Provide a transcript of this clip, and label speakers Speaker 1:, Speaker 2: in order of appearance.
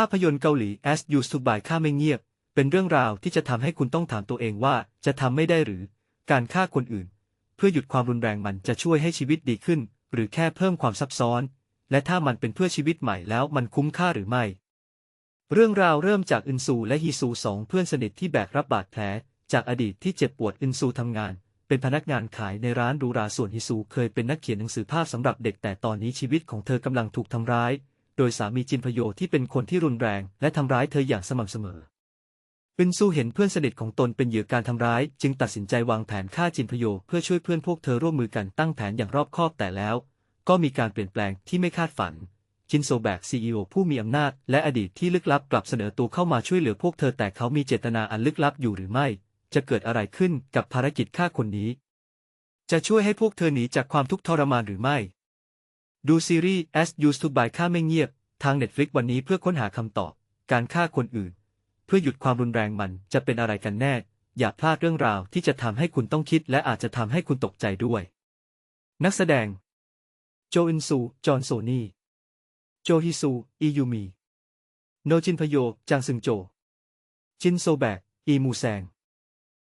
Speaker 1: ภาพยนตร์เกาหลี As You s u b y ฆ่าไม่เงียบ เป็นเรื่องราวที่จะทำให้คุณต้องถามตัวเองว่าจะทำไม่ได้หรือ การฆ่าคนอื่น เพื่อหยุดความรุนแรงมันจะช่วยให้ชีวิตดีขึ้น หรือแค่เพิ่มความซับซ้อน และถ้ามันเป็นเพื่อชีวิตใหม่แล้วมันคุ้มค่าหรือไม่ เรื่องราวเริ่มจากอึนซูและฮีซูสองเพื่อนสนิทที่แบกรับบาดแผลจากอดีตที่เจ็บปวดอึนซูทำงาน เป็นพนักงานขายในร้านรูราส่วนฮิซูเคยเป็นนักเขียนหนังสือภาพสำหรับเด็กแต่ตอนนี้ชีวิตของเธอกำลังถูกทำร้าย โดยสามีจินพโยที่เป็นคนที่รุนแรง และทำร้ายเธออย่างสม่ำเสมออึนซูเห็นเพื่อนสนิทของตนเป็นเหยื่อการทำร้าย จึงตัดสินใจวางแผนฆ่าจินพโยเพื่อช่วยเพื่อนพวกเธอร่วมมือกันตั้งแผนอย่างรอบคอบแต่แล้ว ก็มีการเปลี่ยนแปลงที่ไม่คาดฝันชินโซแบกซีอีโอผู้มีอำนาจ และอดีตที่ลึกลับกลับเสนอตัวเข้ามาช่วยเหลือพวกเธอแต่เขามีเจตนาอันลึกลับอยู่หรือไม่ จะเกิดอะไรขึ้นกับภารกิจฆ่าคนนี้ จะช่วยให้พวกเธอหนีจากความทุกข์ทรมานหรือไม่ ดูซีรีส์ As Used to By ฆ่าไม่เงียบ ทาง Netflix วันนี้เพื่อค้นหาคำตอบ การฆ่าคนอื่น เพื่อหยุดความรุนแรงมันจะเป็นอะไรกันแน่ อย่าพลาดเรื่องราวที่จะทำให้คุณต้องคิดและอาจจะทำให้คุณตกใจด้วย นักแสดง โจอินซู จอห์นโซนีโจฮิซู อียูมี โนจินพโย จางซึงโจ จินโซแบก อีมูแซง